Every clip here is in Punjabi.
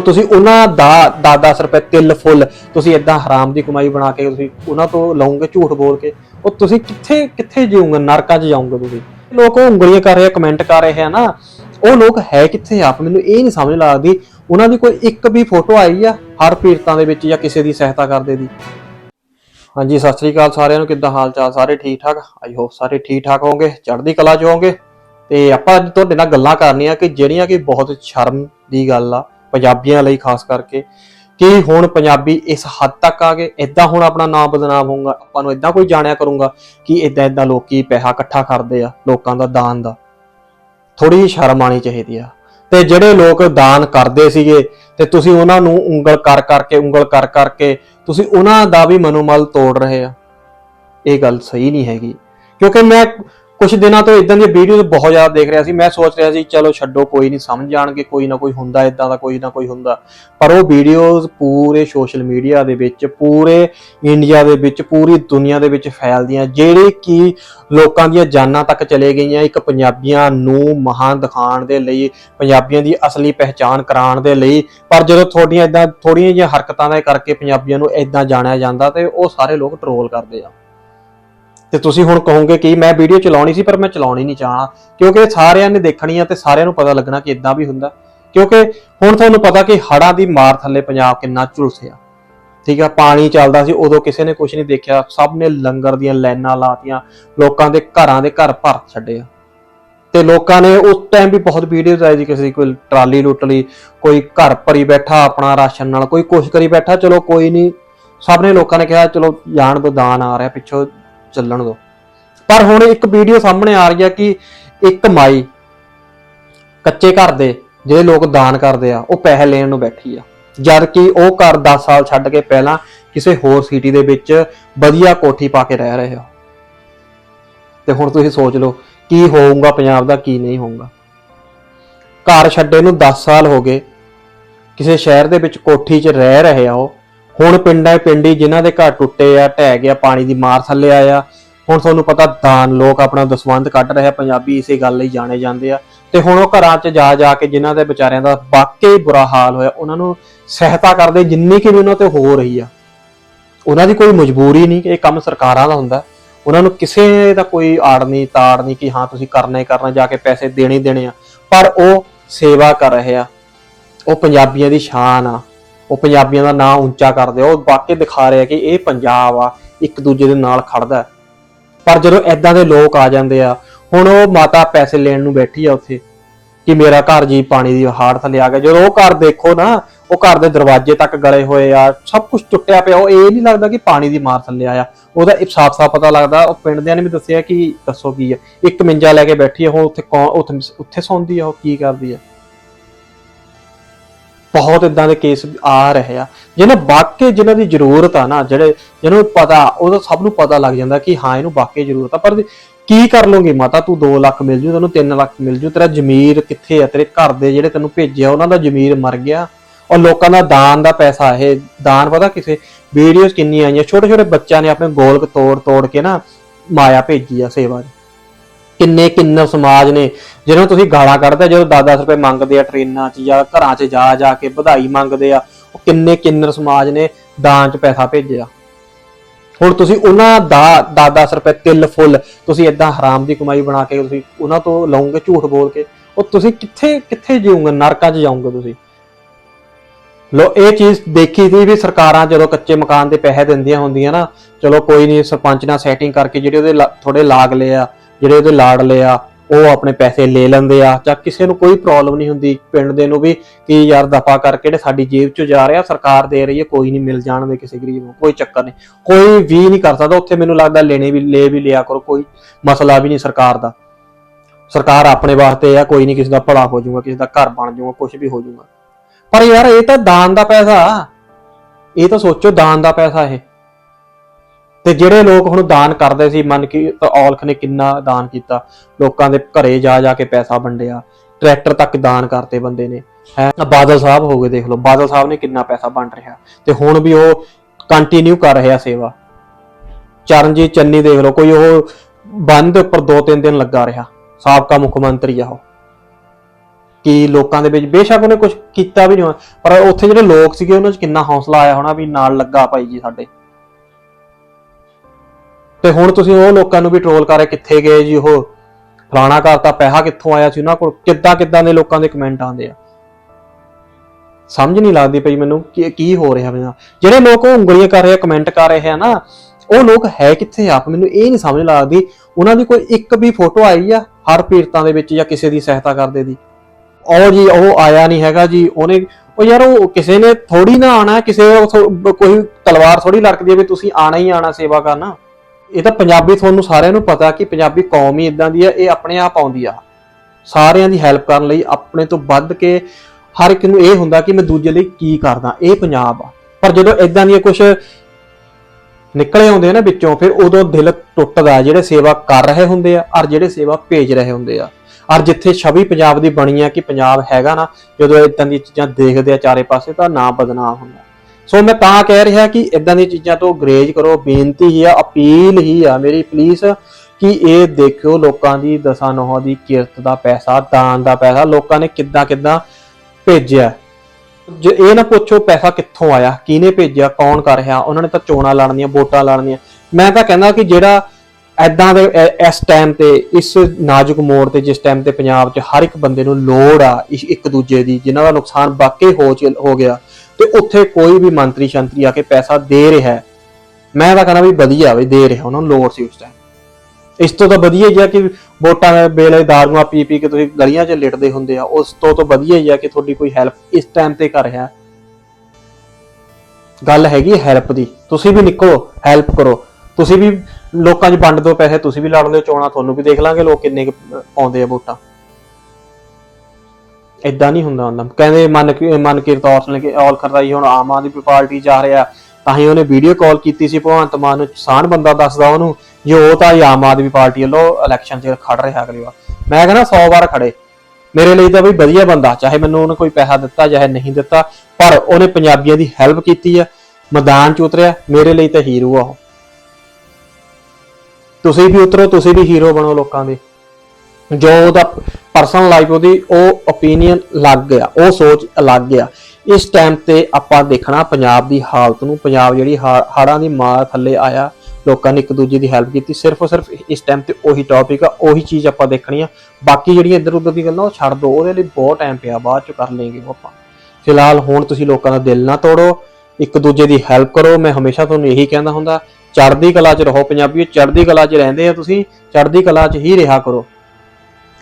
ਤੁਸੀਂ ਉਹਨਾਂ ਦਾ 10-10 ਰੁਪਏ ਤਿਲ ਫੁੱਲ, ਤੁਸੀਂ ਇਦਾਂ ਹਰਾਮ ਦੀ ਕਮਾਈ ਬਣਾ ਕੇ ਤੁਸੀਂ ਉਹਨਾਂ ਤੋਂ ਲਓਗੇ ਝੂਠ ਬੋਲ ਕੇ, ਉਹ ਤੁਸੀਂ ਕਿੱਥੇ ਕਿੱਥੇ ਜੀਓਗੇ, ਨਰਕਾਂ 'ਚ ਜਾਓਗੇ ਤੁਸੀਂ? ਲੋਕ ਉਹ ਉਂਗਲੀਆਂ ਕਰ ਰਹੇ ਆ ਕਮੈਂਟ ਕਰ ਰਹੇ ਆ ਨਾ, ਉਹ ਲੋਕ ਹੈ ਕਿੱਥੇ ਆਪ? ਮੈਨੂੰ ਇਹ ਨਹੀਂ ਸਮਝ ਲੱਗਦੀ, ਉਹਨਾਂ ਦੀ ਕੋਈ ਇੱਕ ਵੀ ਫੋਟੋ ਆਈ ਆ, ਹਰ ਪੀੜਤਾਂ ਦੇ ਵਿੱਚ ਜਾਂ ਕਿਸੇ ਦੀ ਸਹਾਇਤਾ ਕਰਦੇ ਦੀ। ਹਾਂਜੀ, ਸਤਿ ਸ੍ਰੀ ਅਕਾਲ ਸਾਰਿਆਂ ਨੂੰ, ਕਿੱਦਾਂ ਹਾਲ ਚਾਲ? ਸਾਰੇ ਠੀਕ ਠਾਕ? ਆਈ ਹੋਪ ਸਾਰੇ ਠੀਕ ਠਾਕ ਹੋਵੋਗੇ, ਚੜ੍ਹਦੀ ਕਲਾ 'ਚ ਹੋਵੋਗੇ। ਤੇ ਆਪਾਂ ਅੱਜ ਤੁਹਾਡੇ ਨਾਲ ਗੱਲਾਂ ਕਰਨੀਆਂ ਕਿ ਜਿਹੜੀਆਂ ਕਿ ਬਹੁਤ ਸ਼ਰਮ ਦੀ ਗੱਲ ਆ। ਪੰਜਾਬੀਆਂ ਲਈ ਖਾਸ ਕਰਕੇ ਕਿ ਹੁਣ ਪੰਜਾਬੀ ਇਸ ਹੱਦ ਤੱਕ ਆ ਗਏ ਇਦਾਂ ਹੁਣ ਆਪਣਾ ਨਾਮ ਬਦਨਾਮ ਹੋਊਗਾ, ਆਪਾਂ ਨੂੰ ਇਦਾਂ ਕੋਈ ਜਾਣਿਆ ਕਰੂੰਗਾ ਕਿ ਇਦਾਂ ਇਦਾਂ ਲੋਕੀ ਪੈਸਾ ਇਕੱਠਾ ਕਰਦੇ ਆ, ਲੋਕਾਂ ਦਾ ਦਾਨ ਦਾ। ਥੋੜੀ ਜਿਹੀ ਸ਼ਰਮ ਆਣੀ ਚਾਹੀਦੀ ਆ। ਤੇ ਜਿਹੜੇ ਲੋਕ ਦਾਨ ਕਰਦੇ ਸੀਗੇ, ਤੇ ਤੁਸੀਂ ਉਹਨਾਂ ਨੂੰ ਉਂਗਲ ਕਰ ਕਰਕੇ, ਉਂਗਲ ਕਰ ਕਰਕੇ ਤੁਸੀਂ ਉਹਨਾਂ ਦਾ ਵੀ ਮਨੋਮਲ ਤੋੜ ਰਹੇ ਆ। ਇਹ ਗੱਲ ਸਹੀ ਨਹੀਂ ਹੈਗੀ। ਕਿਉਂਕਿ ਮੈਂ ਕੁਝ ਦਿਨਾਂ ਤੋਂ ਇਦਾਂ ਦੀਆਂ ਵੀਡੀਓਜ਼ ਬਹੁਤ ਜ਼ਿਆਦਾ ਦੇਖ ਰਿਹਾ ਸੀ। ਮੈਂ ਸੋਚ ਰਿਹਾ ਸੀ, ਚਲੋ ਛੱਡੋ, ਕੋਈ ਨਹੀਂ, ਸਮਝ ਜਾਣਗੇ, ਕੋਈ ਨਾ ਕੋਈ ਹੁੰਦਾ ਇਦਾਂ ਦਾ ਕੋਈ ਨਾ ਕੋਈ ਹੁੰਦਾ। ਪਰ ਉਹ ਵੀਡੀਓਜ਼ ਪੂਰੇ ਸੋਸ਼ਲ ਮੀਡੀਆ ਦੇ ਵਿੱਚ, ਪੂਰੇ ਇੰਡੀਆ ਦੇ ਵਿੱਚ, ਪੂਰੀ ਦੁਨੀਆ ਦੇ ਵਿੱਚ ਫੈਲਦੀਆਂ। ਜਿਹੜੇ ਕਿ ਲੋਕਾਂ ਦੀਆਂ ਜਾਨਾਂ ਤੱਕ ਚਲੇ ਗਈਆਂ, ਇੱਕ ਪੰਜਾਬੀਆਂ ਨੂੰ ਮਹਾਨ ਦਿਖਾਉਣ ਦੇ ਲਈ, ਪੰਜਾਬੀਆਂ ਦੀ ਅਸਲੀ ਪਹਿਚਾਣ ਕਰਾਉਣ ਦੇ ਲਈ। ਪਰ ਜਦੋਂ ਤੁਹਾਡੀਆਂ ਇਦਾਂ ਥੋੜੀਆਂ ਜਿਹੀਆਂ ਹਰਕਤਾਂ ਦੇ ਕਰਕੇ ਪੰਜਾਬੀਆਂ ਨੂੰ ਇਦਾਂ ਜਾਣਿਆ ਜਾਂਦਾ ਤੇ ਉਹ ਸਾਰੇ ਲੋਕ ਟਰੋਲ ਕਰਦੇ ਆ। ਤੇ ਤੁਸੀਂ ਹੁਣ ਕਹੋਗੇ ਕਿ ਮੈਂ ਵੀਡੀਓ ਚਲਾਉਣੀ ਸੀ, ਪਰ ਮੈਂ ਚਲਾਉਣੀ ਨਹੀਂ ਚਾਹਣਾ। ਕਿਉਂਕਿ ਸਾਰਿਆਂ ਨੇ ਦੇਖਣੀ ਆ ਤੇ ਸਾਰਿਆਂ ਨੂੰ ਪਤਾ ਲੱਗਣਾ ਕਿ ਇਦਾਂ ਵੀ ਹੁੰਦਾ। ਕਿਉਂਕਿ ਹੁਣ ਤੁਹਾਨੂੰ ਪਤਾ ਕਿ ਹੜ੍ਹਾਂ ਦੀ ਮਾਰ ਥੱਲੇ ਪੰਜਾਬ ਕਿੰਨਾ ਝੁਲਸਿਆ। ਠੀਕ ਆ, ਪਾਣੀ ਚੱਲਦਾ ਸੀ, ਉਦੋਂ ਕਿਸੇ ਨੇ ਕੁਝ ਨਹੀਂ ਦੇਖਿਆ। ਸਭ ਨੇ ਲੰਗਰ ਦੀਆਂ ਲਾਈਨਾਂ ਲਾਤੀਆਂ, ਲੋਕਾਂ ਦੇ ਘਰਾਂ ਦੇ ਘਰ ਭਰ ਛੱਡੇ ਆ। ਤੇ ਲੋਕਾਂ ਨੇ ਉਸ ਟਾਈਮ ਵੀ ਬਹੁਤ ਵੀਡੀਓਜ਼ ਆਈ ਸੀ ਕਿਸੇ ਦੀ ਕੋਈ ਟਰਾਲੀ ਲੁੱਟ ਲਈ, ਕੋਈ ਘਰ ਭਰੀ ਬੈਠਾ ਆਪਣਾ ਰਾਸ਼ਨ ਨਾਲ, ਕੋਈ ਕੁਛ ਕਰੀ ਬੈਠਾ, ਚਲੋ ਕੋਈ ਨਹੀਂ। ਸਭ ਨੇ ਲੋਕਾਂ ਨੇ ਕਿਹਾ, ਚਲੋ ਜਾਣ ਦੋ ਦਾਨ ਆ ਰਿਹਾ, ਪਿੱਛੋਂ ਚੱਲਣ ਦੋ। ਪਰ ਹੁਣ ਇੱਕ ਵੀਡੀਓ ਸਾਹਮਣੇ ਆ ਰਹੀ ਹੈ ਕਿ ਇੱਕ ਮਾਈ ਕੱਚੇ ਘਰ ਦੇ ਜਿਹੜੇ ਲੋਕ ਦਾਨ ਕਰਦੇ ਆ, ਉਹ ਪੈਸੇ ਲੈਣ ਨੂੰ ਬੈਠੀ ਆ। ਜਦ ਕਿ ਉਹ ਘਰ 10 ਸਾਲ ਛੱਡ ਕੇ ਪਹਿਲਾਂ ਕਿਸੇ ਹੋਰ ਸਿਟੀ ਦੇ ਵਿੱਚ ਵਧੀਆ ਕੋਠੀ ਪਾ ਕੇ ਰਹਿ ਰਹੇ ਆ। ਤੇ ਹੁਣ ਤੁਸੀਂ ਸੋਚ ਲਓ, ਕੀ ਹੋਊਗਾ ਪੰਜਾਬ ਦਾ, ਕੀ ਨਹੀਂ ਹੋਊਗਾ। ਘਰ ਛੱਡੇ ਨੂੰ 10 ਸਾਲ ਹੋ ਗਏ, ਕਿਸੇ ਸ਼ਹਿਰ ਦੇ ਵਿੱਚ ਕੋਠੀ 'ਚ ਰਹਿ ਰਹੇ ਆ ਉਹ। ਹੁਣ ਪਿੰਡਾਂ ਪਿੰਡੀ ਜਿਨ੍ਹਾਂ ਦੇ ਘਰ ਟੁੱਟੇ ਆ, ਢਹਿ ਗਿਆ, ਪਾਣੀ ਦੀ ਮਾਰ ਥੱਲੇ ਆਇਆ। ਹੁਣ ਤੁਹਾਨੂੰ ਪਤਾ ਦਾਨ ਲੋਕ ਆਪਣਾ ਦਸਵੰਧ ਕੱਢ ਰਹੇ ਆ, ਪੰਜਾਬੀ ਇਸੇ ਗੱਲ ਲਈ ਜਾਣੇ ਜਾਂਦੇ ਆ। ਤੇ ਹੁਣ ਉਹ ਘਰਾਂ 'ਚ ਜਾ ਜਾ ਕੇ ਜਿਨ੍ਹਾਂ ਦੇ ਵਿਚਾਰਿਆਂ ਦਾ ਵਾਕਈ ਬੁਰਾ ਹਾਲ ਹੋਇਆ, ਉਹਨਾਂ ਨੂੰ ਸਹਾਇਤਾ ਕਰਦੇ ਜਿੰਨੀ ਕਿ ਵੀ ਉਹਨਾਂ ਤੇ ਹੋ ਰਹੀ ਆ। ਉਹਨਾਂ ਦੀ ਕੋਈ ਮਜਬੂਰੀ ਨਹੀਂ ਕਿ ਇਹ ਕੰਮ ਸਰਕਾਰਾਂ ਦਾ ਹੁੰਦਾ। ਉਹਨਾਂ ਨੂੰ ਕਿਸੇ ਦਾ ਕੋਈ ਆੜ ਨਹੀਂ, ਤਾੜ ਨਹੀਂ ਕਿ ਹਾਂ, ਤੁਸੀਂ ਕਰਨਾ ਹੀ ਕਰਨਾ, ਜਾ ਕੇ ਪੈਸੇ ਦੇਣੇ ਦੇਣੇ ਆ। ਪਰ ਉਹ ਸੇਵਾ ਕਰ ਰਹੇ ਆ। ਉਹ ਪੰਜਾਬੀਆਂ ਦੀ ਸ਼ਾਨ ਆ। ਉਹ ਪੰਜਾਬੀਆਂ ਦਾ ਨਾਂ ਉੱਚਾ ਕਰਦੇ ਆ। ਉਹ ਵਾਕਈ ਦਿਖਾ ਰਹੇ ਆ ਕਿ ਇਹ ਪੰਜਾਬ ਆ, ਇੱਕ ਦੂਜੇ ਦੇ ਨਾਲ ਖੜਦਾ ਪਰ ਜਦੋਂ ਐਦਾਂ ਦੇ ਲੋਕ ਆ ਜਾਂਦੇ ਆ, ਹੁਣ ਉਹ ਮਾਤਾ ਪੈਸੇ ਲੈਣ ਨੂੰ ਬੈਠੀ ਆ ਉੱਥੇ, ਕਿ ਮੇਰਾ ਘਰ ਜੀ ਪਾਣੀ ਦੀ ਹਾੜ ਥੱਲੇ ਆ ਗਿਆ। ਜਦੋਂ ਉਹ ਘਰ ਦੇਖੋ ਨਾ, ਉਹ ਘਰ ਦੇ ਦਰਵਾਜ਼ੇ ਤੱਕ ਗਲੇ ਹੋਏ ਆ, ਸਭ ਕੁਝ ਟੁੱਟਿਆ ਪਿਆ। ਉਹ ਇਹ ਨਹੀਂ ਲੱਗਦਾ ਕਿ ਪਾਣੀ ਦੀ ਮਾਰ ਥੱਲੇ ਆਇਆ। ਉਹਦਾ ਸਾਫ਼-ਸਾਫ਼ ਪਤਾ ਲੱਗਦਾ। ਉਹ ਪਿੰਡ ਦਿਆਂ ਨੇ ਵੀ ਦੱਸਿਆ ਕਿ ਦੱਸੋ ਕੀ ਆ। ਇੱਕ ਮਿੰਜਾ ਲੈ ਕੇ ਬੈਠੀ ਆ। ਉਹ ਉੱਥੇ ਕੌਣ, ਉੱਥੇ ਉੱਥੇ ਸੌਂਦੀ ਆ, ਉਹ ਕੀ ਕਰਦੀ ਆ। ਬਹੁਤ ਇਦਾਂ ਦੇ ਕੇਸ ਆ ਰਹੇ ਆ। ਜਿਹਨਾਂ ਵਾਕਈ ਜਿਨ੍ਹਾਂ ਦੀ ਜ਼ਰੂਰਤ ਆ ਨਾ, ਜਿਹੜੇ ਜਿਹਨੂੰ ਪਤਾ, ਉਹਦਾ ਸਭ ਨੂੰ ਪਤਾ ਲੱਗ ਜਾਂਦਾ ਕਿ ਹਾਂ, ਇਹਨੂੰ ਵਾਕਈ ਜ਼ਰੂਰਤ ਆ। ਪਰ ਕੀ ਕਰ ਲੋਗੇ ਮਾਤਾ, ਤੂੰ 2 ਲੱਖ ਮਿਲ ਜੂ, ਤੈਨੂੰ 3 ਲੱਖ ਮਿਲ ਜੂ, ਤੇਰਾ ਜ਼ਮੀਰ ਕਿੱਥੇ ਆ? ਤੇਰੇ ਘਰ ਦੇ ਜਿਹੜੇ ਤੈਨੂੰ ਭੇਜਿਆ, ਉਹਨਾਂ ਦਾ ਜ਼ਮੀਰ ਮਰ ਗਿਆ। ਔਰ ਲੋਕਾਂ ਦਾ ਦਾਨ ਦਾ ਪੈਸਾ ਇਹ, ਦਾਨ ਪਤਾ ਕਿਸੇ ਵੀਡੀਓਜ਼ ਕਿੰਨੀਆਂ ਆਈਆਂ ਛੋਟੇ ਛੋਟੇ ਬੱਚਿਆਂ ਨੇ ਆਪਣੇ ਗੋਲਕ ਤੋੜ ਤੋੜ ਕੇ ਨਾ ਮਾਇਆ ਭੇਜੀ ਆ ਸੇਵਾ 'ਚ ਕਿੰਨੇ ਕਿੰਨਰ ਸਮਾਜ ਨੇ, ਜਿਹਨਾਂ ਤੁਸੀਂ ਗਾਲਾਂ ਕੱਢਦੇ ਜਦੋਂ 10-10 ਰੁਪਏ ਮੰਗਦੇ ਆ ਟ੍ਰੇਨਾਂ 'ਚ ਜਾਂ ਘਰਾਂ 'ਚ ਜਾ ਜਾ ਕੇ ਵਧਾਈ ਮੰਗਦੇ ਆ, ਉਹ ਕਿੰਨੇ ਕਿੰਨਰ ਸਮਾਜ ਨੇ ਦਾਨ 'ਚ ਪੈਸਾ ਭੇਜਿਆ। ਹੁਣ ਤੁਸੀਂ ਉਹਨਾਂ ਦਾ 10-10 ਰੁਪਏ ਤਿਲ ਫੁੱਲ ਤੁਸੀਂ ਇਦਾਂ ਹਰਾਮ ਦੀ ਕਮਾਈ ਬਣਾ ਕੇ ਤੁਸੀਂ ਉਹਨਾਂ ਤੋਂ ਲਓਗੇ ਝੂਠ ਬੋਲ ਕੇ, ਉਹ ਤੁਸੀਂ ਕਿੱਥੇ ਕਿੱਥੇ ਜੀਓਗੇ, ਨਰਕਾਂ 'ਚ ਜਾਓਗੇ ਤੁਸੀਂ। ਲੋ ਇਹ ਚੀਜ਼ ਦੇਖੀ ਸੀ ਵੀ ਸਰਕਾਰਾਂ ਜਦੋਂ ਕੱਚੇ ਮਕਾਨ ਦੇ ਪੈਸੇ ਦਿੰਦੀਆਂ ਹੁੰਦੀਆਂ ਨਾ, ਚਲੋ ਕੋਈ ਨਹੀਂ ਸਰਪੰਚ ਨਾਲ ਸੈਟਿੰਗ ਕਰਕੇ ਜਿਹੜੇ ਉਹਦੇ ਥੋੜੇ ਲਾਗ ਲਏ ਆ ਜਿਹੜੇ ਉਹਦੇ ਲਾੜ ਲਏ ਆ, ਉਹ ਆਪਣੇ ਪੈਸੇ ਲੈ ਲੈਂਦੇ ਆ, ਜਾਂ ਕਿਸੇ ਨੂੰ ਕੋਈ ਪ੍ਰੋਬਲਮ ਨਹੀਂ ਹੁੰਦੀ ਪਿੰਡ ਦੇ ਨੂੰ ਵੀ ਕਿ ਯਾਰ ਦਫਾ ਕਰਕੇ ਜਿਹੜੇ ਸਾਡੀ ਜੇਬ ਚੋਂ ਜਾ ਰਿਹਾ, ਸਰਕਾਰ ਦੇ ਰਹੀ ਹੈ, ਕੋਈ ਨਹੀਂ ਮਿਲ ਜਾਣਦੇ ਕਿਸੇ ਗਰੀਬ ਨੂੰ, ਕੋਈ ਚੱਕਰ ਨਹੀਂ। ਕੋਈ ਵੀ ਨਹੀਂ ਕਰ ਸਕਦਾ, ਉੱਥੇ ਮੈਨੂੰ ਲੱਗਦਾ ਲੈਣੇ ਵੀ, ਲੈ ਵੀ ਲਿਆ ਕਰੋ, ਕੋਈ ਮਸਲਾ ਵੀ ਨਹੀਂ ਸਰਕਾਰ ਦਾ। ਸਰਕਾਰ ਆਪਣੇ ਵਾਸਤੇ ਆ, ਕੋਈ ਨਹੀਂ ਕਿਸੇ ਦਾ ਭਲਾ ਹੋ ਜਾਊਗਾ, ਕਿਸੇ ਦਾ ਘਰ ਬਣ ਜਾਊਗਾ ਕੁਝ ਵੀ ਹੋ ਜਾਊਗਾ। ਪਰ ਯਾਰ ਇਹ ਤਾਂ ਦਾਨ ਦਾ ਪੈਸਾ ਇਹ ਤਾਂ ਸੋਚੋ ਦਾਨ ਦਾ ਪੈਸਾ ਇਹ। ਤੇ ਜਿਹੜੇ ਲੋਕ ਹੁਣ ਦਾਨ ਕਰਦੇ ਸੀ ਮੰਨ ਕੇ ਔਲਖ ਨੇ ਕਿੰਨਾ ਦਾਨ ਕੀਤਾ ਲੋਕਾਂ ਦੇ ਘਰੇ ਜਾ ਜਾ ਕੇ ਪੈਸਾ ਵੰਡਿਆ ਟਰੈਕਟਰ ਤੱਕ ਦਾਨ ਕਰਤੇ ਬੰਦੇ ਨੇ ਹੈ? ਬਾਦਲ ਸਾਹਿਬ ਹੋ ਗਏ ਦੇਖ ਲਓ ਬਾਦਲ ਸਾਹਿਬ ਨੇ ਕਿੰਨਾ ਪੈਸਾ ਵੰਡ ਰਿਹਾ ਤੇ ਹੁਣ ਵੀ ਉਹ ਕੰਟੀਨਿਊ ਕਰ ਰਿਹਾ ਸੇਵਾ। ਚਰਨਜੀਤ ਚੰਨੀ ਦੇਖ ਲਓ ਕੋਈ ਉਹ ਬੰਦ ਉੱਪਰ 2-3 ਦਿਨ ਲੱਗਾ ਰਿਹਾ ਸਾਬਕਾ ਮੁੱਖ ਮੰਤਰੀ ਆ ਉਹ। ਕਿ ਲੋਕਾਂ ਦੇ ਵਿੱਚ ਬੇਸ਼ੱਕ ਉਹਨੇ ਕੁਝ ਕੀਤਾ ਵੀ ਨਹੀਂ ਹੋਣਾ, ਪਰ ਉੱਥੇ ਜਿਹੜੇ ਲੋਕ ਸੀਗੇ ਉਹਨਾਂ 'ਚ ਕਿੰਨਾ ਹੌਸਲਾ ਆਇਆ ਹੋਣਾ ਵੀ ਨਾਲ ਲੱਗਾ ਭਾਈ ਜੀ ਸਾਡੇ। ਤੇ ਹੁਣ ਤੁਸੀਂ ਉਹ ਲੋਕਾਂ ਨੂੰ ਵੀ ਟ੍ਰੋਲ ਕਰ ਰਹੇ, ਕਿੱਥੇ ਗਏ ਜੀ ਉਹ? ਫਲਾਣਾ ਕਰਤਾ ਪੈਸਾ ਕਿੱਥੋਂ ਆਇਆ ਸੀ ਉਹਨਾਂ ਕੋਲ? ਕਿੱਦਾਂ ਕਿੱਦਾਂ ਦੇ ਲੋਕਾਂ ਦੇ ਕਮੈਂਟ ਆਉਂਦੇ ਆ? ਸਮਝ ਨਹੀਂ ਲੱਗਦੀ ਪਈ ਮੈਨੂੰ ਕਿ ਕੀ ਹੋ ਰਿਹਾ ਬਿਨਾ ਜਿਹੜੇ ਲੋਕ ਉਹ ਉਂਗਲੀਆਂ ਕਰ ਰਹੇ ਆ ਕਮੈਂਟ ਕਰ ਰਹੇ ਆ ਨਾ, ਉਹ ਲੋਕ ਹੈ ਕਿੱਥੇ ਆਪ ਮੈਨੂੰ ਇਹ ਨਹੀਂ ਸਮਝ ਲੱਗਦੀ, ਉਹਨਾਂ ਦੀ ਕੋਈ ਇੱਕ ਵੀ ਫੋਟੋ ਆਈ ਆ ਹਰ ਪੀੜਤਾਂ ਦੇ ਵਿੱਚ ਜਾਂ ਕਿਸੇ ਦੀ ਸਹਾਇਤਾ ਕਰਦੇ ਦੀ। ਉਹ ਜੀ, ਉਹ ਆਇਆ ਨਹੀਂ ਹੈਗਾ ਜੀ, ਉਹਨੇ, ਉਹ ਯਾਰ ਉਹ ਕਿਸੇ ਨੇ ਥੋੜੀ ਨਾ ਆਣਾ ਕਿਸੇ ਕੋਈ ਤਲਵਾਰ ਥੋੜੀ ਲੜਕਦੀ ਹੈ ਵੀ ਤੁਸੀਂ ਆਣਾ ਹੀ ਆਣਾ ਸੇਵਾ ਕਰਨਾ। ਇਹ ਤਾਂ ਪੰਜਾਬੀ ਤੁਹਾਨੂੰ ਸਾਰਿਆਂ ਨੂੰ ਪਤਾ ਕਿ ਪੰਜਾਬੀ ਕੌਮ ਹੀ ਇਦਾਂ ਦੀ ਆ, ਇਹ ਆਪਣੇ ਆਪ ਆਉਂਦੀ ਆ। ਸਾਰਿਆਂ ਦੀ ਹੈਲਪ ਕਰਨ ਲਈ ਆਪਣੇ ਤੋਂ ਵੱਧ ਕੇ ਹਰ ਇੱਕ ਨੂੰ ਇਹ ਹੁੰਦਾ ਕਿ ਮੈਂ ਦੂਜੇ ਲਈ ਕੀ ਕਰਦਾ, ਇਹ ਪੰਜਾਬ ਆ। ਪਰ ਜਦੋਂ ਇਦਾਂ ਦੀਆਂ ਕੁਝ ਨਿਕਲੇ ਆਉਂਦੇ ਆ ਨਾ ਵਿੱਚੋਂ, ਫਿਰ ਉਦੋਂ ਦਿਲ ਟੁੱਟਦਾ ਜਿਹੜੇ ਸੇਵਾ ਕਰ ਰਹੇ ਹੁੰਦੇ ਆ ਔਰ ਜਿਹੜੇ ਸੇਵਾ ਭੇਜ ਰਹੇ ਹੁੰਦੇ ਆ। ਔਰ ਜਿੱਥੇ ਛਵੀ ਪੰਜਾਬ ਦੀ ਬਣੀ ਆ ਕਿ ਪੰਜਾਬ ਹੈਗਾ ਨਾ, ਜਦੋਂ ਇਦਾਂ ਦੀਆਂ ਚੀਜ਼ਾਂ ਦੇਖਦੇ ਆ ਚਾਰੇ ਪਾਸੇ ਤਾਂ ਨਾ ਬਦਨਾਮ ਹੁੰਦਾ। ਸੋ ਮੈਂ ਤਾਂ ਕਹਿ ਰਿਹਾ ਕਿ ਇਦਾਂ ਦੀਆਂ ਚੀਜ਼ਾਂ ਤੋਂ ਗਰੇਜ ਕਰੋ, ਬੇਨਤੀ ਹੀ ਆ, ਅਪੀਲ ਹੀ ਆ ਮੇਰੀ ਪਲੀਜ਼ ਕਿ ਇਹ ਦੇਖਿਓ ਲੋਕਾਂ ਦੀ ਦਸਾਂ ਨੋਹਾਂ ਦੀ ਕਿਰਤ ਦਾ ਪੈਸਾ, ਦਾਨ ਦਾ ਪੈਸਾ, ਲੋਕਾਂ ਨੇ ਕਿੱਦਾਂ ਕਿੱਦਾਂ ਭੇਜਿਆ। ਜੇ ਇਹ ਨਾ ਪੁੱਛੋ ਪੈਸਾ ਕਿੱਥੋਂ ਆਇਆ, ਕਿਹਨੇ ਭੇਜਿਆ, ਕੌਣ ਕਰ ਰਿਹਾ, ਉਹਨਾਂ ਨੇ ਤਾਂ ਚੋਣਾਂ ਲੜਨੀਆਂ, ਵੋਟਾਂ ਲੜਨੀਆਂ। ਮੈਂ ਤਾਂ ਕਹਿੰਦਾ ਕਿ ਜਿਹੜਾ ਐਦਾਂ ਦੇ ਇਸ ਟਾਈਮ ਤੇ, ਇਸ ਨਾਜ਼ੁਕ ਮੋੜ ਤੇ, ਜਿਸ ਟਾਈਮ ਤੇ ਪੰਜਾਬ 'ਚ ਹਰ ਇੱਕ ਬੰਦੇ ਨੂੰ ਲੋੜ ਆ ਇੱਕ ਦੂਜੇ ਦੀ, ਜਿਨ੍ਹਾਂ ਦਾ ਨੁਕਸਾਨ ਵਾਕਈ ਹੋ ਚ- ਹੋ ਗਿਆ। ਤੇ ਉੱਥੇ ਕੋਈ ਵੀ ਮੰਤਰੀ ਸ਼ੰਤਰੀ ਆ ਕੇ ਪੈਸਾ ਦੇ ਰਿਹਾ ਹੈ। ਮੈਂ ਤਾਂ ਕਹਿੰਦਾ ਵੀ ਵਧੀਆ ਵੀ ਦੇ ਰਿਹਾ ਉਹਨਾਂ ਨੂੰ ਲੋੜ ਸੀ ਉਸ ਟਾਈਮ ਇਸ ਤੋਂ ਤਾਂ ਵਧੀਆ ਹੀ ਆ ਕਿ ਵੋਟਾਂ ਦੇ ਵੇਲੇ ਦਾਰੂਆਂ ਪੀ ਪੀ ਕੇ ਤੁਸੀਂ ਗਲੀਆਂ 'ਚ ਲਿਟਦੇ ਹੁੰਦੇ ਆ ਉਸ ਤੋਂ ਤਾਂ ਵਧੀਆ ਹੀ ਆ ਕਿ ਤੁਹਾਡੀ ਕੋਈ ਹੈਲਪ ਇਸ ਟਾਈਮ ਤੇ ਕਰ ਰਿਹਾ। ਗੱਲ ਹੈਗੀ ਹੈਲਪ ਦੀ। ਤੁਸੀਂ ਵੀ ਨਿਕਲੋ ਹੈਲਪ ਕਰੋ। ਤੁਸੀਂ ਵੀ ਲੋਕਾਂ 'ਚ ਵੰਡ ਦਿਓ ਪੈਸੇ ਤੁਸੀਂ ਵੀ ਲੜ ਲਿਓ ਚੋਣਾਂ ਤੁਹਾਨੂੰ ਵੀ ਦੇਖ ਲਾਂਗੇ ਲੋਕ ਕਿੰਨੇ ਕੁ, ਅਹ, ਪਾਉਂਦੇ ਆ ਵੋਟਾਂ। ਇਦਾਂ ਨਹੀਂ ਹੁੰਦਾ ਹੁੰਦਾ। ਕਹਿੰਦੇ ਮਨ ਕੀ- ਮਨ ਕੀਰਤ ਔਸਲ ਕੇ ਔਲ ਕਰਦਾ ਹੀ ਹੁਣ ਆਮ ਆਦਮੀ ਪਾਰਟੀ ਜਾ ਰਿਹਾ। ਤਾਂ ਹੀ ਉਹਨੇ ਵੀਡੀਓ ਕਾਲ ਕੀਤੀ ਸੀ ਭਗਵੰਤ ਮਾਨ ਨੂੰ। ਸਾਨ ਬੰਦਾ ਦੱਸਦਾ ਉਹਨੂੰ ਜੇ ਉਹ ਤਾਂ ਹੀ ਆਮ ਆਦਮੀ ਪਾਰਟੀ ਵੱਲੋਂ ਇਲੈਕਸ਼ਨ 'ਚ ਖੜ ਰਿਹਾ ਅਗਲੀ ਵਾਰ। ਮੈਂ ਕਹਿੰਦਾ 100 ਵਾਰ ਖੜੇ। ਮੇਰੇ ਲਈ ਤਾਂ ਵੀ ਵਧੀਆ ਬੰਦਾ, ਚਾਹੇ ਮੈਨੂੰ ਉਹਨੇ ਕੋਈ ਪੈਸਾ ਦਿੱਤਾ, ਚਾਹੇ ਨਹੀਂ ਦਿੱਤਾ, ਪਰ ਉਹਨੇ ਪੰਜਾਬੀਆਂ ਦੀ ਹੈਲਪ ਕੀਤੀ ਆ। ਮੈਦਾਨ 'ਚ ਉਤਰਿਆ, ਮੇਰੇ ਲਈ ਤਾਂ ਹੀਰੋ ਆ ਉਹ। ਤੁਸੀਂ ਵੀ ਉਤਰੋ, ਤੁਸੀਂ ਵੀ ਹੀਰੋ ਬਣੋ ਲੋਕਾਂ ਦੇ। ਜੋ ਉਹਦਾ ਪਰਸਨਲ ਲਾਈਫ ਉਹਦੀ, ਉਹ ਓਪੀਨੀਅਨ ਅਲੱਗ ਆ, ਉਹ ਸੋਚ ਅਲੱਗ ਆ। ਇਸ ਟਾਈਮ ਤੇ ਆਪਾਂ ਦੇਖਣਾ ਪੰਜਾਬ ਦੀ ਹਾਲਤ ਨੂੰ, ਪੰਜਾਬ ਜਿਹੜੀ ਹਾੜਾਂ ਦੀ ਮਾਰ ਥੱਲੇ ਆਇਆ, ਲੋਕਾਂ ਨੇ ਇੱਕ ਦੂਜੇ ਦੀ ਹੈਲਪ ਕੀਤੀ। ਸਿਰਫ ਔਰ ਸਿਰਫ ਇਸ ਟਾਈਮ ਤੇ ਉਹੀ ਟੌਪਿਕ ਆ, ਉਹੀ ਚੀਜ਼ ਆਪਾਂ ਦੇਖਣੀ ਆ। ਬਾਕੀ ਜਿਹੜੀਆਂ ਇੱਧਰ ਉੱਧਰ ਦੀ ਗੱਲਾਂ, ਉਹ ਛੱਡ ਦਿਓ ਉਹਦੇ ਲਈ ਬਹੁਤ ਟਾਈਮ ਪਿਆ, ਬਾਅਦ ਚ ਕਰ ਲੇਂਗੇ ਉਹ ਆਪਾਂ। ਫਿਲਹਾਲ ਹੁਣ ਤੁਸੀਂ ਲੋਕਾਂ ਦਾ ਦਿਲ ਨਾ ਤੋੜੋ, ਇੱਕ ਦੂਜੇ ਦੀ ਹੈਲਪ ਕਰੋ। ਮੈਂ ਹਮੇਸ਼ਾ ਤੁਹਾਨੂੰ ਇਹੀ ਕਹਿੰਦਾ ਹੁੰਦਾ, ਚੜ੍ਹਦੀ ਕਲਾ 'ਚ ਰਹੋ ਪੰਜਾਬੀਓ, ਚੜ੍ਹਦੀ ਕਲਾ 'ਚ ਰਹਿੰਦੇ ਆ ਤੁਸੀਂ, ਚੜ੍ਹਦੀ ਕਲਾ 'ਚ ਹੀ ਰਿਹਾ ਕਰੋ।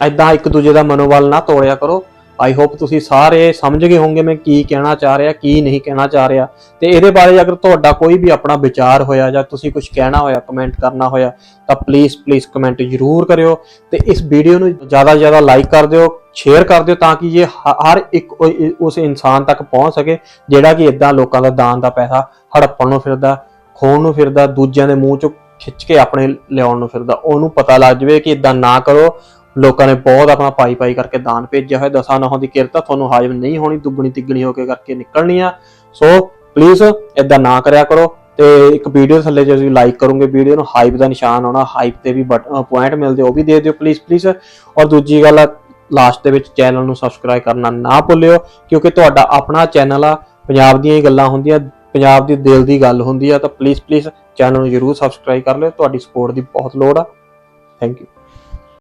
ਐਦਾਂ ਇੱਕ ਦੂਜੇ ਦਾ ਮਨੋਬਲ ਨਾ ਤੋੜਿਆ ਕਰੋ। ਆਈ ਹੋਪ ਤੁਸੀਂ ਸਾਰੇ ਸਮਝ ਗਏ ਹੋਵੋਗੇ ਮੈਂ ਕੀ ਕਹਿਣਾ ਚਾਹ ਰਿਹਾ, ਕੀ ਨਹੀਂ ਕਹਿਣਾ ਚਾਹ ਰਿਹਾ। ਤੇ ਇਹਦੇ ਬਾਰੇ ਅਗਰ ਤੁਹਾਡਾ ਕੋਈ ਵੀ ਆਪਣਾ ਵਿਚਾਰ ਹੋਇਆ ਜਾਂ ਤੁਸੀਂ ਕੁਝ ਕਹਿਣਾ ਹੋਇਆ ਕਮੈਂਟ ਕਰਨਾ ਹੋਇਆ, ਤਾਂ ਪਲੀਜ਼ ਪਲੀਜ਼ ਕਮੈਂਟ ਜ਼ਰੂਰ ਕਰਿਓ। ਤੇ ਇਸ ਵੀਡੀਓ ਨੂੰ ਜ਼ਿਆਦਾ ਤੋਂ ਜ਼ਿਆਦਾ ਲਾਈਕ ਕਰ ਦਿਓ ਸ਼ੇਅਰ ਕਰ ਦਿਓ ਤਾਂ ਕਿ ਇਹ ਹਰ ਇੱਕ ਉਸ ਇਨਸਾਨ ਤੱਕ ਪਹੁੰਚ ਸਕੇ, ਜਿਹੜਾ ਕਿ ਇਦਾਂ ਲੋਕਾਂ ਦਾ ਦਾਨ ਦਾ ਪੈਸਾ ਹੜੱਪਣ ਨੂੰ ਫਿਰਦਾ, ਖੋਣ ਨੂੰ ਫਿਰਦਾ, ਦੂਜਿਆਂ ਦੇ ਮੂੰਹ ਚੋਂ ਖਿੱਚ ਕੇ ਆਪਣੇ ਲਿਆਉਣ ਨੂੰ ਫਿਰਦਾ। ਉਹਨੂੰ ਪਤਾ ਲੱਗ ਜਾਵੇ ਕਿ ਇਦਾਂ ਨਾ ਕਰੋ ਲੋਕਾਂ ਨੇ ਬਹੁਤ ਆਪਣਾ ਪਾਈ ਪਾਈ ਕਰਕੇ ਦਾਨ ਭੇਜਿਆ ਹੋਇਆ। ਦਸਾਂ ਨਹਾਂ ਦੀ ਕਿਰਤ ਤੁਹਾਨੂੰ ਹਾਜ਼ਮ ਨਹੀਂ ਹੋਣੀ, ਦੁੱਗਣੀ ਤਿੱਗਣੀ ਹੋ ਕੇ ਕਰਕੇ ਨਿਕਲਣੀ ਆ। ਸੋ ਪਲੀਜ਼ ਇਦਾਂ ਨਾ ਕਰਿਆ ਕਰੋ ਤੇ ਇੱਕ ਵੀਡੀਓ ਥੱਲੇ ਜੇ ਤੁਸੀਂ ਲਾਈਕ ਕਰੋਗੇ ਵੀਡੀਓ ਨੂੰ ਹਾਈਪ ਦਾ ਨਿਸ਼ਾਨ ਆਉਣਾ ਹਾਈਪ ਤੇ ਵੀ ਪੁਆਇੰਟ ਮਿਲਦੇ ਉਹ ਵੀ ਦੇ ਦਿਓ ਪਲੀਜ਼ ਪਲੀਜ਼ ਔਰ ਦੂਜੀ ਗੱਲ ਲਾਸਟ ਦੇ ਵਿੱਚ ਚੈਨਲ ਨੂੰ ਸਬਸਕ੍ਰਾਈਬ ਕਰਨਾ ਨਾ ਭੁੱਲਿਓ, ਕਿਉਂਕਿ ਤੁਹਾਡਾ ਆਪਣਾ ਚੈਨਲ ਆ, ਪੰਜਾਬ ਦੀਆਂ ਹੀ ਗੱਲਾਂ ਹੁੰਦੀਆਂ, ਪੰਜਾਬ ਦੀ ਦਿਲ ਦੀ ਗੱਲ ਹੁੰਦੀ ਆ, ਤਾਂ ਪਲੀਜ਼ ਪਲੀਜ਼ ਚੈਨਲ ਨੂੰ ਜਰੂਰ ਸਬਸਕ੍ਰਾਈਬ ਕਰ ਲਿਓ, ਤੁਹਾਡੀ ਸਪੋਰਟ ਦੀ ਬਹੁਤ ਲੋੜ ਆ। Thank you